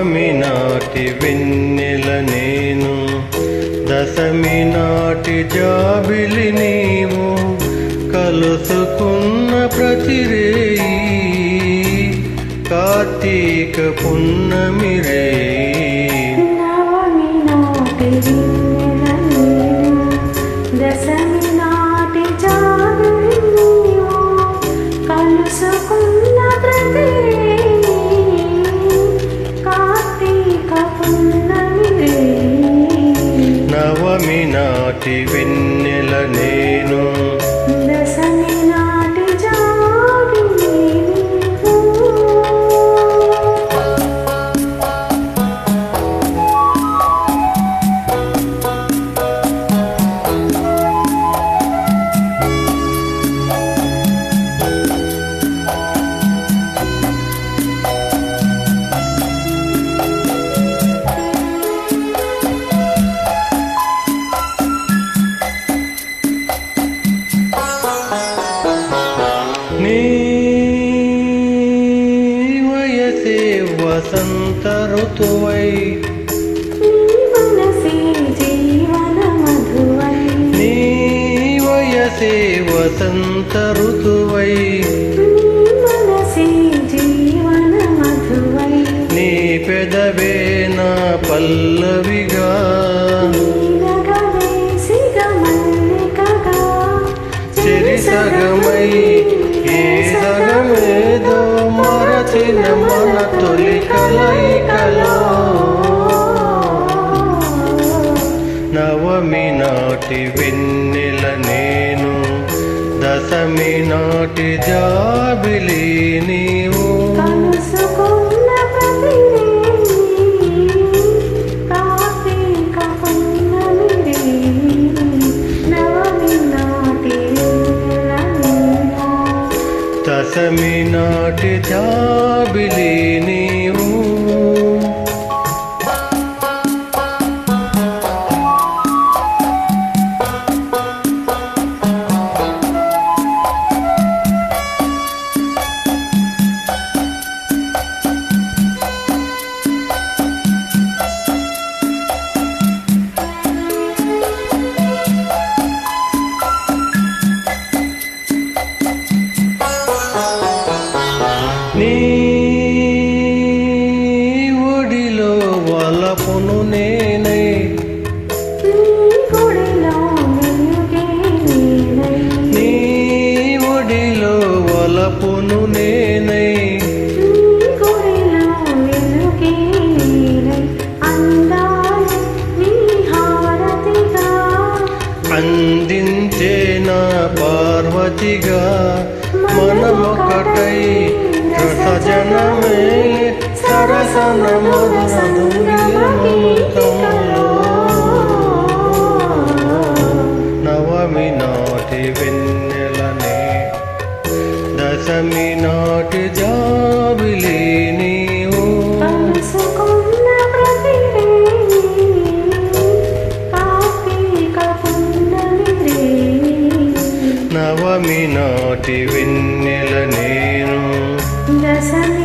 నవమి నాటి వెన్నెల నేను. దశమి నాటి జాబిలి నీవు కలుసుకున్న ప్రతిరేయి కార్తీక పున్నమి రేయి. నవమి నాటి నాటి వెన్నెల నేను వసంత ఋతువై నీ వయసే వసంత ఋతువై. నీ పెదవే నా పల్లవిగా. తొలి కలయికలో నవమి నాటి వెన్నెల నేను దశమి నాటి జాబిలి నీవు. దశమి నాటి జాబిలి నీవు వలపును నేనై అందించే నా పార్వతిగా మనమొకటై రసజనమే సరసన నవమి నాటి వెన్న పున్నమి రేయి. నవమి నాటి వెన్నెల నేను దశమి